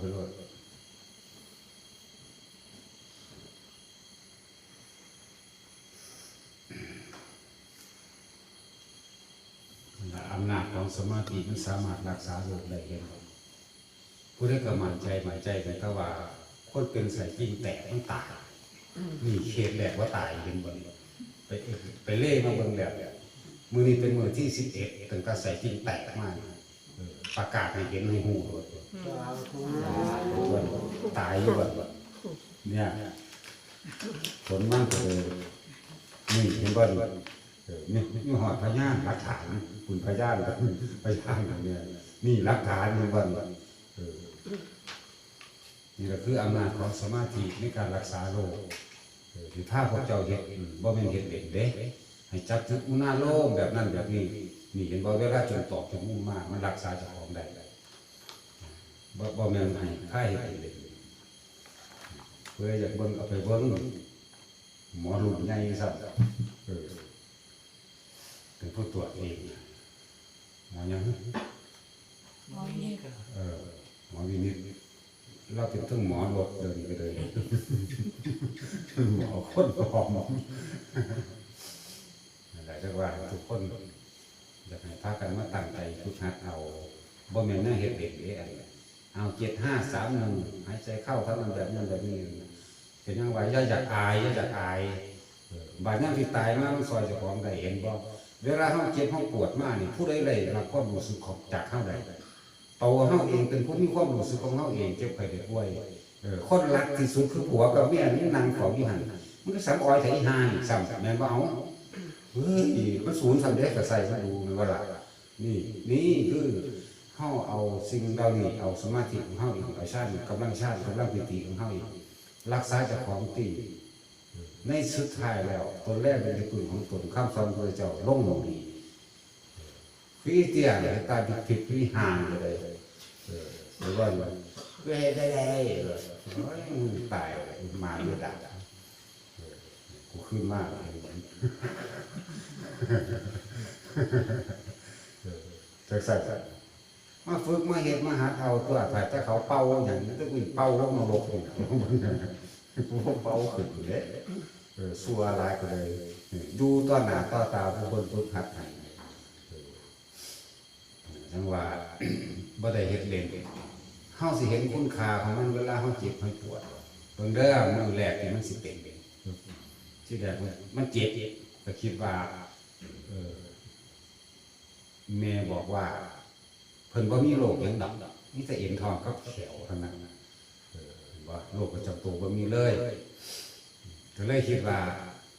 ไปรวดอำนาจของสมาธิมันสามารถรักษาโรคได้เองผู้ได้กำมันใจหมายใจแต่ถ้าว่าคนเป็นใส่จริงแตกมันตายนี่เคสแรกว่าตายเป็นบนไปไปเล่มาเบิ่งแล้วมือนี้เป็นมือที่สิบเอ็ดตั้งแต่ใส่จริงแตกมากประกาศให้เห็นให้หูเลย ตายอยู่แบบเนี่ยผลมันก็เลยนี่เห็นบ่เนี่นี่หอดพยานหลักฐานคุณพยานกับพยานเนี่ยนี่หลักฐานเห็นบ่เออนี่ก็คืออำนาจของสมาธิในการรักษาโรคเออที่ถ้าพวกเจ้าเห็นบ่แม่นเห็นเด็กเด้ให้จับจุดอุณาโลมแบบนั้นแบบนี้นี่เห็นบ่เวลาจนตอกจมูกมากมันรักษาเจ้าของได้ บ่บ่แม่นให้ค่าเห็นเด็กเพื่ออยากเบิ่งเอาไปเบิ่งหมอรุ่นใหญ่ซับเออเป็นผู้ตรวจเองหมอยังมองนี่เออหมอวินิจเราเป็นทั้งหมอรถเดินไปเลยหมอคนก็หอมอะไรเรียกว่าทุกคนอยากให้พากันมาตั้งใจทุกหัดเอาบ่แม่นน่าเฮ็ดเด็กเด้อันนี้ เอาเจ็ดห้าสามหนึ่งหายใจเข้าเท่านั้นแบบนั้นแบบนี้เป็นยังไงอย่าอยากอายย่าอยากอายบาดนั้นที่ตายมากมันซอยจ้าของได้เห็นบ่เวลาเฮาเจ็บเฮาปวดมากนี่ผู้ใดเลยรับความรู้สึกของจากเฮาได้ตัวเฮาเองเป็นผู้มีความรู้สึกของเฮาเองเจ็บไข้ได้ป่วยเออคนรักที่สุดคือผัวกับเมียนี่นางของอยู่หันมันก็สำออยไถหานซ้ำแม่นบ่เอาเฮ้ยมันศูนย์สำเร็จก็ใส่มาดูมันว่าละนี่นี่คือ เฮาเอาสิ่งเหล่านี้เอาสมาธิของเฮาอีกเอาชาติกำลังชาติกำลังปิติของเฮาอีกรักษาจ้าของตีในสุดท้ายแล้วตนแรกเป็นปืนของตนข้ามสอนพระเจ้าล่งลงดีพี่เตียเนี่ยตาผิดผิดพี่ห่างเลยหรือว่าเพื่อให้ได้ได้เลยตายมาเลือดดับกูขึ้นมากเลยจักสัก มาฝึกมาเห็ดมาหัดเอาตัวแต่ถ้าเขาเป่าอย่างนี้ต้องวิ่งเป่าลงนรกอย่างนี้กูเป่าขึ้นเลยสัวอะไรก็เลยดูต้อนหน้าต้อตาผู้คนฝึกหัดให้จังว่าบ่ได้เฮ็ดเล่นเฮาสิเห็นคุณค่าของมันเวลาเฮาเจ็บเฮาปวดเบิ่งเด้อมือแรกนี่มันสิเป็นที่แรกมันมันเจ็บก็คิดว่าเออแม่บอกว่า เพิ่นบ่มีโรคหยังดอกมีแต่เอ็นท้องกับแขวเท่านั้นนะเออว่าโรคประจำตัวบ่มีเลยก็เลยคิดว่า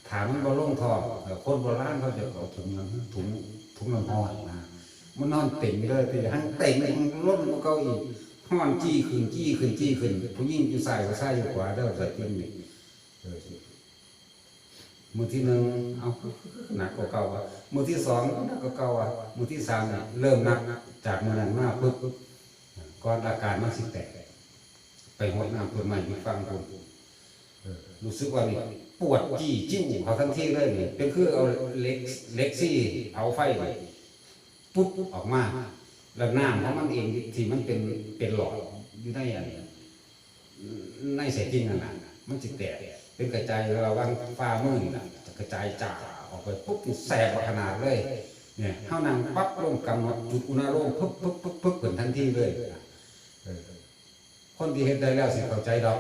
ถามมันบ่ลงท้องเออคนโบราณเขาจะเอาถุงน้ำถุงถุงน้ำห้อยนะมันนอนเต็มเลยแต่หันเต็มมันล้นมันเก้าอีกห้อนจี้ขึ้นจี้ขึ้นจี้ขึ้นผู้ยิ่งอยู่ซ้ายผู้ซ้ายอยู่ขวาเด้อใส่ติ้งนี่เออ มือที่หนึ่งเอาหนักกว่าเก่าอะมือที่สองหนักกว่าเก่าอะมือที่สามเนี่ยเริ่มหนักจากมือนั้นมาปุ๊บก่อนอาการมันสิแตกไปหดน้ำต้นไม้ที่ฟังผมรู้สึกว่านี่ปวดจี้จิ้วเขาทันทีเลยนี่เป็นคือเอาเล็กเล็กซี่เผาไฟไว้ปุ๊บออกมาแล้วน้ำของมันเองที่มันเป็นเป็นหลอดอยู่ในอันในเศษจริงนั่นน่ะมันจะแตก เป็นกระจายระวังฟ้ามือนะจะกระจายจ่าออกไปปุ๊บแสบขนาดเลยเนี่ยเท่านั้นปั๊บลงกำหนดจุดอุณหภูมิปุ๊บปุ๊บปุ๊บปุ๊บเกิดทันทีเลยคนที่เห็นได้แล้วสิเข้าใจดอก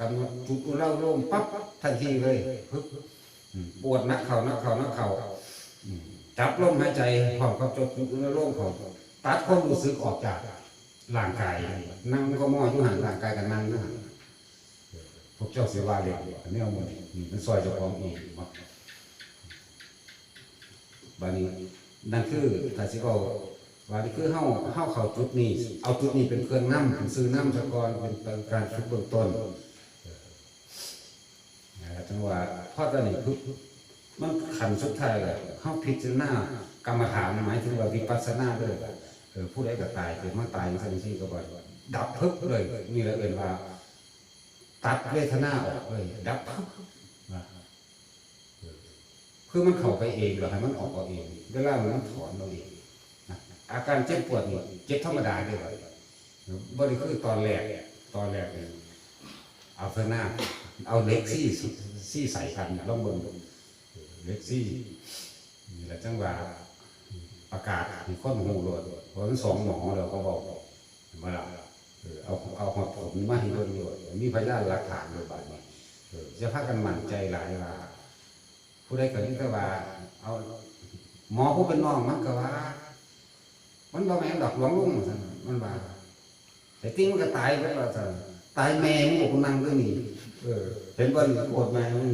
กำหนดจุดอุณหภูมิปั๊บทันทีเลยปุ๊บปวดนักเข่านักเข่านักเข่าจับลมหายใจพร้อมกับจดอุณหภูมิของตัดความรู้สึกออกจากร่างกายนั่งก็มออยู่ห่างร่างกายกันนั่งนะ พวกเจ้าเสียว่าเรียกอันนี้เอาหมดนี่มันซอยเจ้าของเองมักบานี้นั่นคือถ้าสิก็ว่านี่คือเฮาเฮาเข้าจุดนี้ เอาจุดนี้เป็นเครื่องนำเป็นซื้อน้ำสะกอนเป็นการฝึกเบื้องต้นนะจังหว่าพอตอนนี้คือมันขันสุดท้ายเลยเขาพิจารณากรรมฐานหมายถึงว่าวิปัสสนาเลยผู้ใดก็ตายเกิดมาตายอย่างนี้ก็บ่อยดับพึบเลยนี่แหละเอ่นว่า ตัดเวทนาออกเลยดับพึบว่ออคือมันเข้าไปเองหรอให้มันออกเอาเองเวลามันถอนเราเองอาการเจ็บปวดนี่เจ็บธรรมดาด้วยว่าบ่ได้คือตอนแรกตอนแรกเนี่ยเอาเทน้าเอาเล็กซี่ซี่ใส่กันลองเบิ่งเล็กซี่นี่แหละจังหว่าประกาศให้คนหูโลดเพราะมันสองหมอแล้วเขาบอกมาละ เออเอาเอาหอดผลมาให้เบิ่งโลดมีพยานหลักฐานโดยบัดนี้จะพากันมั่นใจหลายว่า ผู้ใดก็นี่ก็ว่า เอาหมอผู้เป็นน้องมันก็ว่า มันบ่แม่นดอกหลวงลุงซั่นมันว่าแต่ติ้งมันก็ตายไปแล้วซั่นตายแม่มึงบอกกูนั่งตรงนี้เห็นบ่นี่โกรธแม่มึง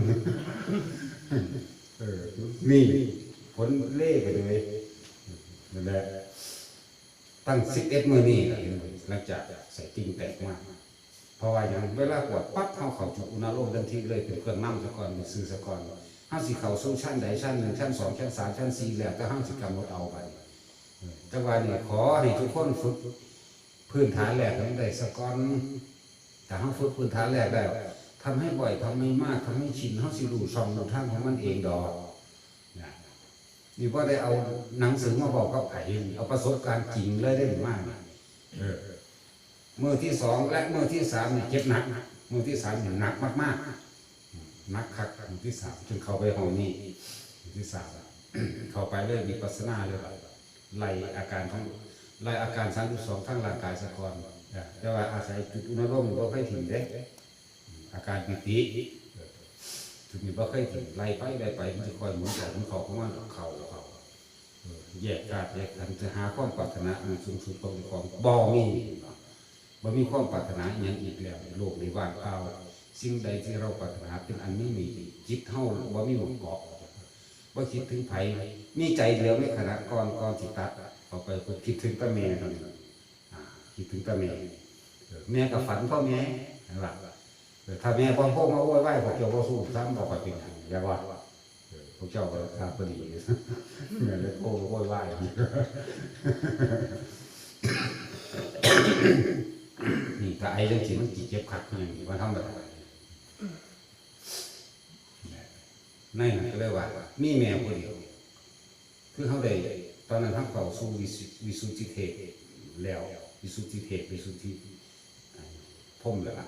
นี่ผลเล่ไปเลยนั่นแหละตั้ง11มื้อนี้ล่ะเห็นบ่ ลังจากใส่ติ้งแตกมาเพราะว่าอย่างเวลากวดปั๊บเฮาเข้าจุอุณหภูมิทันทีเลยเป็นเครื่องนำซะกอนเป็นซื้อซะกอนเฮาสิเข้าสู่ชั้นใดชั้นหนึ่งชั้นสองชั้นสามชั้นสี่แล้วแต่เฮาสิกำหนดเอาไปจังหวะนี้ขอให้ทุกคนฝึกพื้นฐานแรกให้มันได้สะกอนแต่เขาฝึกพื้นฐานแรกแล้วทำให้บ่อยทำให้มากทำให้ชินเขาสิรู้ช่องรู้ทางของมันเองดอกนี่ว่าได้เอาหนังสือมาบอกกับไผ่เอาประสบการณ์จริงเลยได้มากเออมื มือที่สองและมือที่สามเนี่ยเจ็บหนักมือที่สามเนี่ยหนักมากๆหนักคักมือที่สามจนเข้าไปห้องนี้มือที่สามเข้าไปเลยมีปัสนาเลยไล่อาการทั้งไล่อาการสามสองทั้งร่างกายสะกอนแต่ว่าอาศัยจุดอุณหภูมิบ่เคยถิ่มเด้อาการปิติจุดนี้บ่เคยถิ่มไล่ไปไล่ไปมันจะคอยหมุนของมันเขาของมันเข่าเขาแยกธาตุแยกขันจะหาความปรารถนาอันสูงสุดของของบ่มี บ่มีความปรารถนาอหยังอีกแล้วโลกนี้ว่างเปล่าสิ่งใดที่เราปรารถนาเป็นอันไม่มีจิตเฮาบ่มีหมวเกาะว่าคิดถึงไผมีใจเดียวในขณะก่อนก่อนสิตัดออกไปก็คิดถึงตาแม่เท่านั้คิดถึงตาแม่เออแม่ก็ฝันพ่อแม่นั่นล่ะเออถ้าแม่พ่อพ่อมาโวยไหวพวกเจ้าบ่สู้ซ้ำบอกว่าเป็นหยังอย่าว่าพวกเจ้าก็ทราบพอดีแม่เลยโทรโวยไหว นี่ถ้าไอ้จังสิมันสิเจ็บคักอย่างนี้ว่าทำแบบนนั่นก็เลยว่า มีแมวคนเดียวคือเขาได้ตอนนั้นทำเขาสู่วิสุวิสุทธิเทศแล้ว วิสุทธิเทศวิสุทธิพมแล้วล่ะ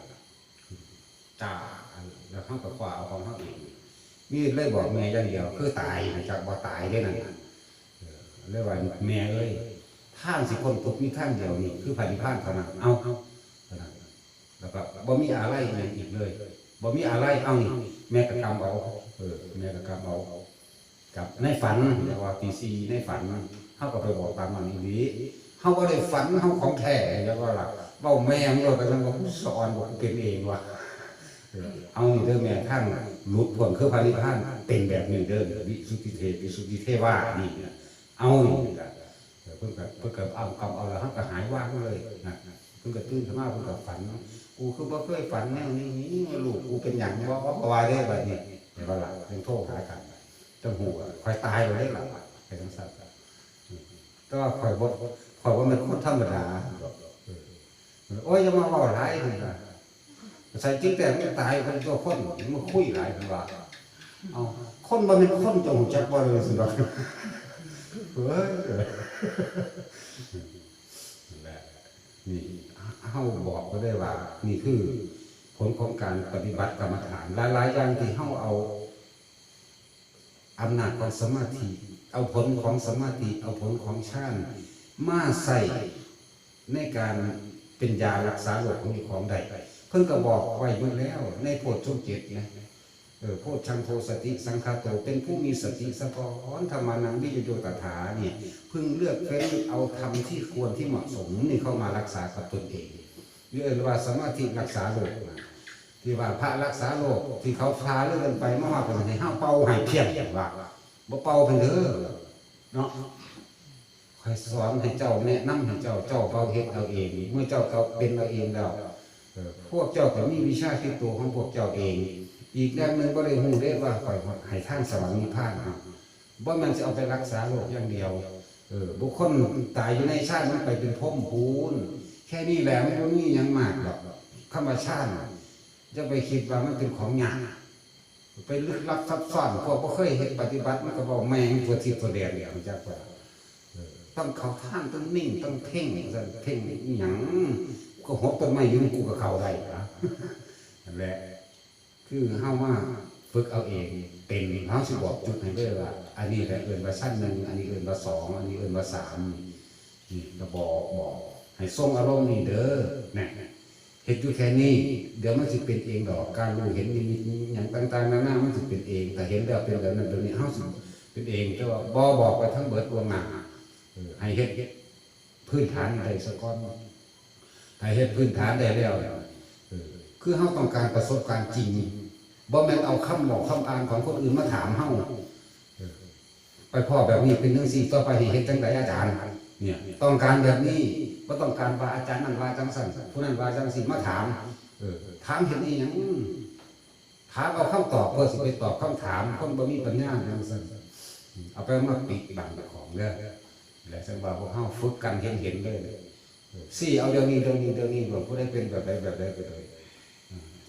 จ้าแล้วเขาก็คว้าเอาของเขาเองมีเลยบอกแม่อย่างเดียว คือตายจากบ่ตายได้นั่นน่ะเออเลยว่าแม่เอ้ย ท่านสิคนทุกข์มีท่านเดียวนี่คือพันิพพานเท่านั้นเอาเท่านั้นแล้วก็บ่มีอะไรอหย่างอีกเลยบ่มีอะไรเอานี่แม่ก็กำเอาเออแม่ก็กลับเอากับในฝันเรียกว่าตีซีในฝันเขาก็ไปบอกตามมันอีนี้เขาก็ได้ฝันเขาของแท้แล้วก็ล่ะเบ้าแม่งเลยก็ต้องบอกสอนบอกเป็นเองว่าเออเอานี่เด้อแม่ท่านหลุดพ้นคือพระนิพพานเป็นแบบนี้เด้อวิสุทธิเทพวิสุทธิเทวานี่นะเอานี่ล่ะ เพิ่นก็เพิ่นก็เอากำเอาแล้วเขาก็หายว่างเลยนะเพิ่นก็ตื่นขึ้นมาเพิ่นก็ฝันกูคือบ่เคยฝันแนวนี้นี่ลูกกูเป็นหยังบ่บ่ว่าได้แบัดนี้เดี๋ยววันหลังเป็นโทษหากันจังหูคอยตายไปได้หลังไปทั้งสัตว์ก็คอยบ่คอยว่ามันคนธรรมดาโอ้ยอย่ามาว่าหลายเลยนะใส่จริงแต่ไม่ตายเป็นตัวคนมันคุยหลายเป็นว่าเอาคนบ่เป็นคนจงจักบ่เลยสิดอก เฮ้ยและนี่เฮาบอกก็ได้ว่า นี่คือ ผลของการปฏิบัติกรรมฐานหลายๆอย่างที่เฮาเอาอำนาจของสมาธิ เอาผลของสมาธิ เอาผลของฌานมาใส่ในการเป็นยารักษาโรคของของใดเพิ่นก็บอกไว้อยู่อแล้ว ในโพชฌงค์เจ็ดนะ โพชังโทสติสังคาโตเป็นผู้มีสติสะพอนธรรมานังวิจโยตถาเนี่ยพิ่งเลือกเฟ้นเอาธรรมที่ควรที่เหมาะสมนี่เข้ามารักษากับตนเองเรียกว่าสมาธิรักษาโรคนะที่ว่าพระรักษาโรคที่เขาพาเลื่อนไปมากกว่าให้ห้าเป่าให้เพียงว่าบ่เป่าเป็นเด้อเนาะคอยสอนให้เจ้าแนะนำให้เจ้าเจ้าเป่าเฮ็ดเอาเอง เมื่อเจ้าเขาเป็นเอาเองแล้วพวกเจ้าก็มีวิชาที่ตัวของพวกเจ้าเอง อีกอย่างหนึ่งก็ได้ฮู้ได้ว่าคอยให้ท่านสวรรค์นิพพานเอาบ่แมันจะเอาไปรักษาโรคอย่างเดียว เออ บุคคลตายอยู่ในชาติมันไปเป็นพ่มพูนแค่นี้แหละไมันก็มีหยังมากหรอกธรรมชาติจะไปคิดว่ามันเป็นของหยาไปลึกลับซับซ้อนพวกบ่เคยเห็นปฏิบัติมันก็บอกแมงตัวที่ตัวแดงอย่างจักว่าต้องเขาท่างต้องนิ่งต้องเพ่งเพ่งอหยังก็หกต้นไม้ยู่กูก็เขาได้นะนั่นแหละ คือเฮามาฝึกเอาเองเป็นเฮาสิบอกจุดให้เลยว่า อันนี้แหละเอิ้นว่าชั้นหนึ่งอันนี้เอิ้นว่าสองอันนี้เอิ้นว่าสามนี่ก็บอกบอกให้ทรงอารมณ์นี่เด้อเนี่ยเฮ็ดอยู่แค่นี้ เดี๋ยวมันสิเป็นเองดอกการรู้เห็นนิมิตหยังต่างๆนานามันสิเป็นเองแต่เห็นแล้วเป็นแบบนั้นแบบนี้เฮาสิเป็นเองแต่ว่าบ่บอกไปทั้งเบิดล่วงหนาให้เฮ็ดพื้นฐานได้ซะก่อนให้เฮ็ดพื้นฐานได้แล้ว คือเฮาต้องการประสบการณ์จริงบ่แม่นเอาคำบอกคำอ่านของคนอื่นมาถามเฮาไปพ่อแบบนี้เป็นจังซี่ต่อไปสิเฮ็ดจังไดอาจารย์เนี่ยต้องการแบบนี้บ่ต้องการว่าอาจารย์นั้นว่าจังซั่นผู้นั้นว่าจังซี่มาถามเออถามเห็นอีหยังถามเอาคำตอบเพื่อสิไปตอบคำถามคนบ่มีปัญญาจังซั่นเอาไปมาปิดบังเจ้าของเด้อแล้วจังว่าพวกเฮาฝึกกันเห็นเห็นๆเลยสี่เอาเดี๋ยวนี้เดี๋ยวนี้เดี๋ยวนี้บ่ผู้ใดเป็นแบบใดแบบใดไปเลย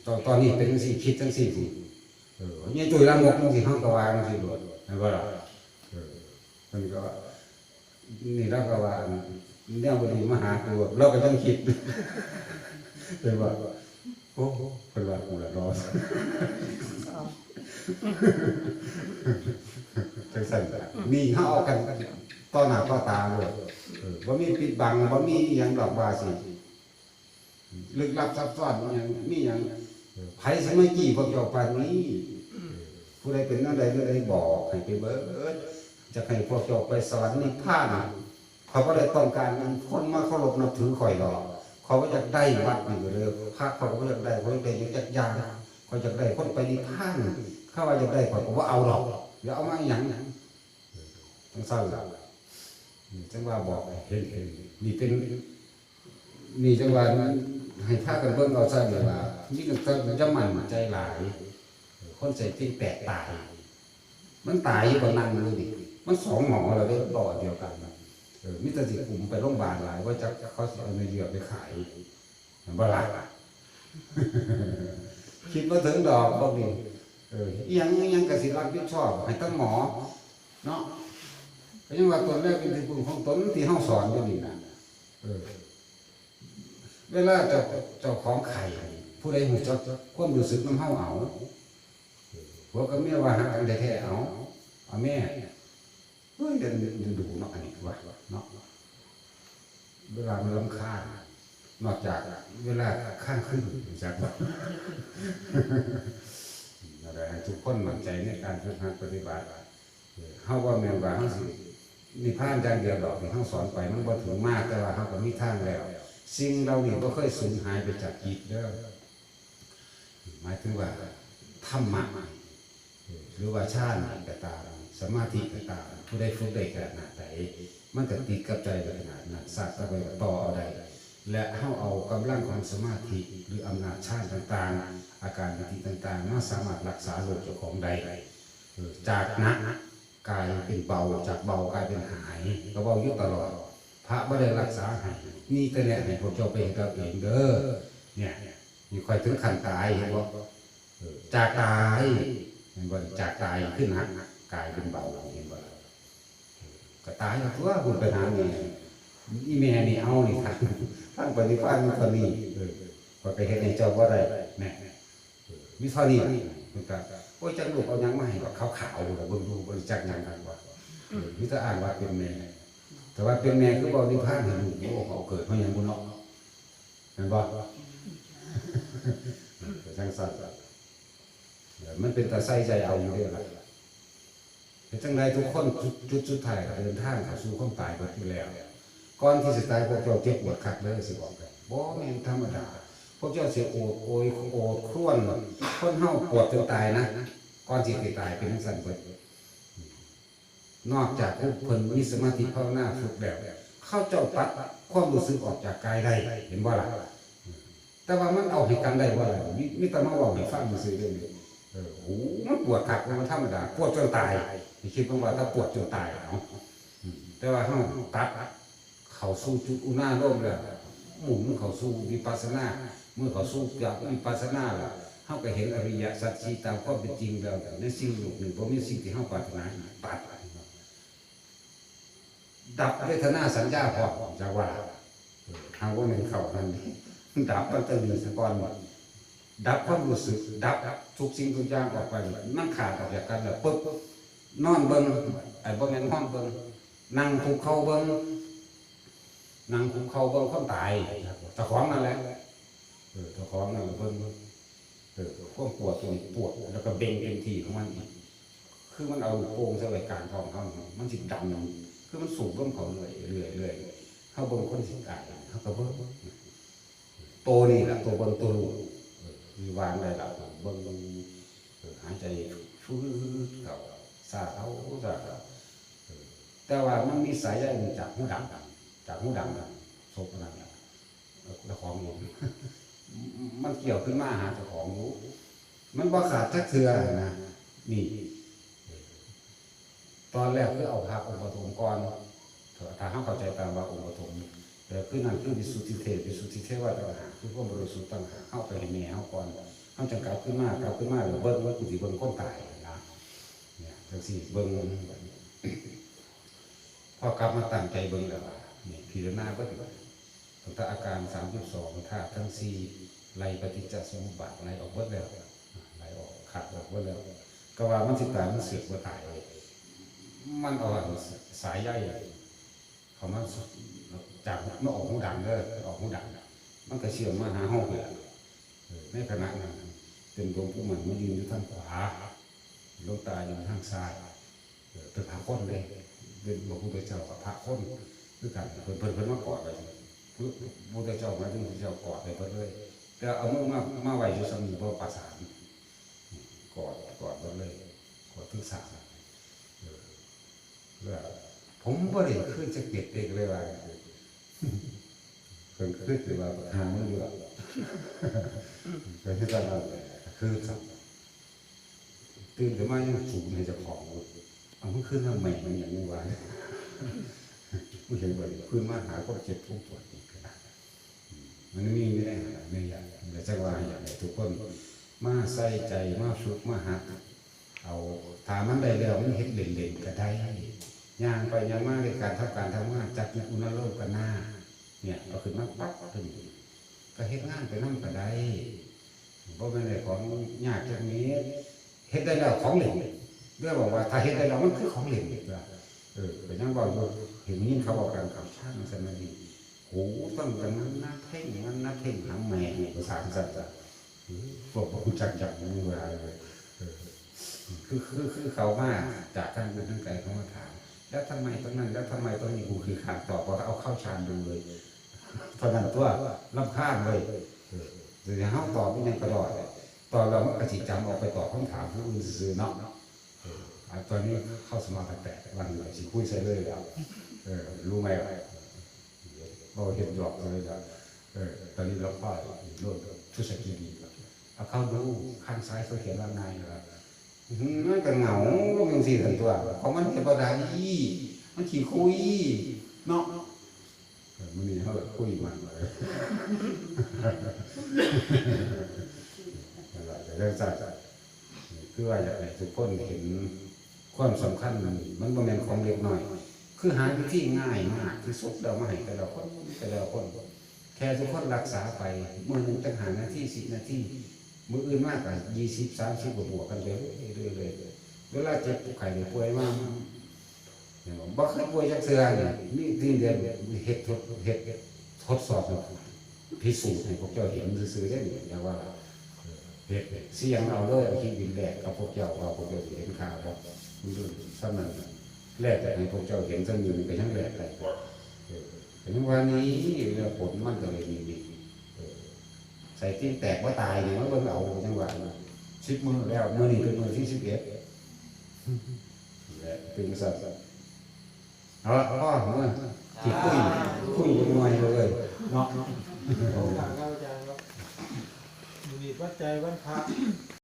ตอนตอนนี้เป็นจังซี่คิดจังซี่สิเออเนี่ยจุยละงกจังซี่เฮาก็ว่าจังซี่โดดเห็นบ่ล่ะเออมันก็นี่เราก็ว่าแนวบ่ดีมาหากูเราก็ต้องคิดเป็นว่าโอ้เพิ่นว่ากูละรอดจังซั่นนี่เฮาเอากันต่อหน้าต่อตาเลยเออบ่มีปิดบังบ่ามีหยังดอกว่าสิลึกลับซับซ้อนอย่างมีอย่าง ไผสมัยกี่พวกเจ้าปานนี้ผู้ใดเป็นนั่นใดนั่นใดบอกให้ไปเบิดจะให้พวกเจ้าไปสวรรค์นิพพานเขาก็เลยต้องการคนมาเคารพนับถือข่อยหรอกเขาก็อยากได้วัดนี่ก็เลยพระเขาก็อยากได้คนไปอยากยากเขาอยากได้คนไปนิพพานเขาว่าอยากได้ข่อยก็ว่าเอาหรอกอย่าเอามาอย่างต้องเศร้าจังว่าบอกเห็นเห็นนี่เป็นนี่จังหวะนั้นให้พากันเบิ่งเอาซะเลยว่า นี่ก็ต้องจะมันใจหลาย คนใส่ที่แตกตาย มันตายอยู่บนนั่งเลยดิมันสองหมอเราได้ต่อเดียวกันเออมิตรสิกลุ่มไปโรงพยาบาลหลาย ว่าจะเขาเอาเนื้อเยื่อไปขายมันบ่ละคิดว่าถึงดอกบ่นี่เอออียังยังกสิรับผิดชอบให้ตั้งหมอ เนาะก็ยังว่าตนแรกเป็นที่พึ่งของตนที่เฮาสอนอยู่นี่นะเออ เวลาเจ้าเจ้าของไข่ ผู้ใดหูจักความรู้สึกน้ำเฮาเอาผัวกับเมียว่าหากันแท้ๆเอาเอาแม่เฮ้ยเดินเดินดูเนาะอันนี้ว่าเนาะเวลามันลำคาญนอกจากเวลาข้างขึ้นจากว่าอะไรทุกคนมั่นใจในการฝึกหัดปฏิบัติเฮาว่าแม่นว่าเฮาสินิพพานอย่างเดียวดอกที่เฮาสอนไปมันบ่ถึงมากแต่ว่าเฮาก็มีทางแล้ว สิ่งเรานี่ก็เคยสูญหายไปจากจิตเด้อ มายถึงว่าธรรมะหรือว่าชาติก็ตามสมาธิก็ตามผู้ใดฝึกได้ขนาดไหนมันก็ติดกับใจขนาดนั้นศาสักก็ไปต่อเอาได้และเฮาเอากำลังของสมาธิหรืออำนาจชาติต่างๆ อาการวิธีต่างๆมาสามารถรักษาโรคเจ้าของได้เออจากหนักกายเป็นเบาจากเบากลายเป็นหายก็เบาอยู่ตลอด พระไม่ได้รักษาให้นี่แต่เนี่ยให้พวกเจ้าไปเห็นเราเองเด้อเนี่ย มีคอยถึงขันตายเห็นบ่เออจากตายเห็นบ่จากตายขึ้นหักกายเป็นเบาเห็นบ่ก็ตายแล้วตัวคุณไปหาเนี่นี่แม่นี่เอานี่ครับท่านปฏิภาณมีเท่านี้เอไปเห็นในเจ้าว่าได้แน่เออมีเท่านี้คุณตาโอ้ยจังลูกเอายังมาให้ก็ขาวๆแล้วเบิ่งดูบริจักยังกันว่ามีแต่อ่านว่าเป็นแม่แต่ว่าเป็นแม่คือบอกนิพพานเห็นลูกโอ้เขาเกิดมาอย่างบุญเนาะเห็นบ่ก็ จังสัตว์มันเป็นตาใส่ใจเอาอยู่เด้อล่ะแต่จังใดทุกคนจุดจุดสุดท้ายเดินทางเข้าสู่ความตายเบิดอยู่แล้วก่อนที่สิตายพวกเจ้าเจ็บปวดคักเด้อสิบอกกันบ่แม่นธรรมดา พวกเจ้าเสิโอดโอยโอดครวนคนเฮาปวดจนตายนะก่อนสิสิตายเป็นจังซั่นเบิดนอกจากผู้เพิ่นมีสมาธิภาวนาฝึกแบบ เข้าเจ้าตัดความรู้สึกออกจากกายได้เห็นบ่ล่ะ แต่ว่ามันเอาให้กันได้บ่ล่ะมีมีแต่มาว้าให้ฟังซื่อๆเด้อเออโอ้มันปวดคักมันธรรมดาปวดจนตายนี่คิดว่าถ้าปวดจนตายเนาะแต่ว่าเฮาตัดเข้าสู่จุดอุณาโลมแล้วหมุนเขาสู่วิปัสสนาเมื่อเขาสู่จากวิปัสสนาแล้วเฮาก็เห็นอริยสัจสีตามความเป็นจริงแล้วในสิ่งโลกนี้บ่มีสิ่งที่เฮาปรารถนาตัดดับเวทนาสัญญาพอจากว่าทางว่ามันเขานั่นนี่ ดับตั้งแต่มีสกอนหมดดับความรู้สึก ดับทุกสิ่งทุกอย่างออกไปหมันขาดออกจากกันแล้วปุ๊บนอนเบิ่งไอ้บ่แม่นห้องเบิ่งนั่งคุกเข่าเบิ่งนั่งคุกเข่าเบิ่งคนตายเจ้าของนั่นแหละเออเจ้าของนั่นเบิ่งเออความปวดตัวนี้ปวดแล้วก็เบ่งเต็มที่ของมันอีกคือมันเอาโป่งใส่ไว้กลางท้องเขามันสิดันคือมันสูงร่มเขาเลยเรื่อยเรื่อยเขาเบิ่งคนสิตายเขาก็เบิ่ง โตนี่แหละตัวเบิ่งตัวรู้มีวางได้แล้วเบิ่งเบิ่งหายใจฟื้นเขาซาเขาซาเขาแต่ว่ามันมีสายใยมันจากหูดังจากหูดังศพนั่นแหละเจ้าของอยู่มันเกี่ยวขึ้นมาหาเจ้าของรู้มันบ่ขาดทักเทือนะนี่ ตอนแรกคือเอาพระองค์ปฐมก่อนถ้าเขาเข้าใจตามว่าองค์ปฐม แต่คือนั่นคือวิสุทธิเทพวิสุทธิเทวะต่างหากคือความบริสุทธิ์ต่างหากเข้าไปให้แม่เขาก่อนเขาจังกลับขึ้นมากลับขึ้นมาแล้วเบิ้งว่ากูสิเบิ้งคนตายนะเนี่ยจังสี่เบิ้งพอกลับมาตั้งใจเบิ้งแล้วนี่พิจารณาเบิ้งว่าตั้งแต่อาการสามสิบสองธาทั้งสี่ไล่ปฏิจจสมุปบาทไล่ออกเบิ้งแล้วไหลออกขาดออกไว้งแล้วก็ว่ามันสิตายมันเสือกว่าตายเลยมันเอาอันสายใยเขามา จากมันออกหูดังเลยออกหูดังมันก็เชื่อมมาหาห้องเลยเอในขณะนั้นเป็นหลวงปู่มันมายืนอยู่ทางขวาหลวงตาอยู่ทางซ้ายเออเป็นพระคนเลยเป็นหลวงปู่เจ้ากับพระคนคือกันเพิ่นเพิ่นเพิ่นมากอดไปพระพุทธเจ้ามาถึงพระเจ้ากอดไปเพิ่นเลยแต่เอามือมามาไหว้อยู่สมีบ่ประสานกอดกอดกันเลยกอดถึงสามเออเพื่อผมบ่ได้ขึ้นจะเก็บเองเลยว่า เพิ่นขึ้นเลยว่าหามืออยู่แล้วก็ที่ตอนนั้นคือครับตื่นขึ้นมายังสูงในเจ้าของอยู่เอามันขึ้นทำไมมันอย่างนี้วะไม่เห็นบ่ได้ขึ้นมาหาก็เจ็บทุกปวดอีกนะมันมีไม่ได้หาไม่อยากแต่จังว่าอยากให้ทุกคนมาใส่ใจมาฝึกมาหัดเอาถามมันได้แล้วมันเฮ็ดเล่นๆก็ได้ย่างไปย่างมาในการทำการทำงานจักอุณโลกกันหน้า เนี่ยเอาขึ้นมาปั๊บถึงก็เฮ็ดงานไปนั่งก็ได้เพราะมันได้ของยากจากนี้เฮ็ดได้แล้วของเหล่นเรื่องบอกว่าถ้าเฮ็ดได้แล้วมันคือของเหล่นว่าเออไปนั่งบอกอยู่เห็นยินเขาบอกกันกับช่างสนนีโอ้ต้องกันนั้นนะเพ่งนั้นนะเพ่งหางแม่ภาษาสัตว์พวกผู้จักจักไม่มีเวลาเลยคือคือคือเขามาจากทางอื่นทางไกลเขามาถามแล้วทำไมตรงนั้น แล้วทำไมตรงนี้กูคือขาดตอบว่าเอาเข้าฌานดูเลย ตอนนั้นตัวลำข้างเลยเออเดี๋ยวเขาตอบไม่ยังกระดอดตอนเรามันกระจิจำออกไปตอบคำถามผู้อื่นซื่อเนาะเอตอนนี้เข้าสมาธิแตกวันหนึ่งสิคุยใส่เลยแล้วรู้ไหมว่าเราเห็นหยอกเลยแล้วตอนนี้เราพ่อโลดทุสกีดีเอาเข้าดูข้างซ้ายเขาเขียนว่าไงล่ะอื้อหือมันก็เหงาลงย่างสี่ทันตัวของมันเขียนว่าได้มันขี่คุยเนาะ มันนี่เขาคุยมันเลยนั่นแหละแต่เรื่องจัดคือว่าอยากให้ทุกคนเห็นความสำคัญมันมันบ่แม่นของเล็กน้อย คือหาวิธีง่ายมากที่สุดเรามาให้แต่ละคนแต่ละคน แค่ทุกคนรักษาไปมื่อหนึ่งตั้งหานาทีสิบนาทีมืออื่นมากกว่ายี่สิบสามสิบบวกกันไปเรื่อยๆเลยเวลาเจ็บไข้หรือป่วยมาก บอกบ่เคยป่วยจักเทื่อเนี่ยนี่ที่เดือนเฮ็ดทดเฮ็ดทดสอบพิสูจน์ให้พวกเจ้าเห็นซื่อๆได้หนิอย่าว่าเฮ็ดเสียงเอาเลยคิดบินแรกกับพวกเจ้าว่าพวกเจ้าเห็นข่าวว่ามันดูสำนักแรกแต่ให้พวกเจ้าเห็นสำนึกก็ยังแรกได้ถึงวันนี้ผลมันก็เลยมีดีใส่ที่แตกว่าตายเนี่ยมันเบิ่งเอาจังหวะสิบมือแล้วมือนี้เป็นมือที่สิบเอ็ดและเป็นสัตว์ เอาละพ่อเมื่อที่คุยคุยยังไงเลยเนาะ เอาหลังเราจะครับมีปัจจัยวันพระ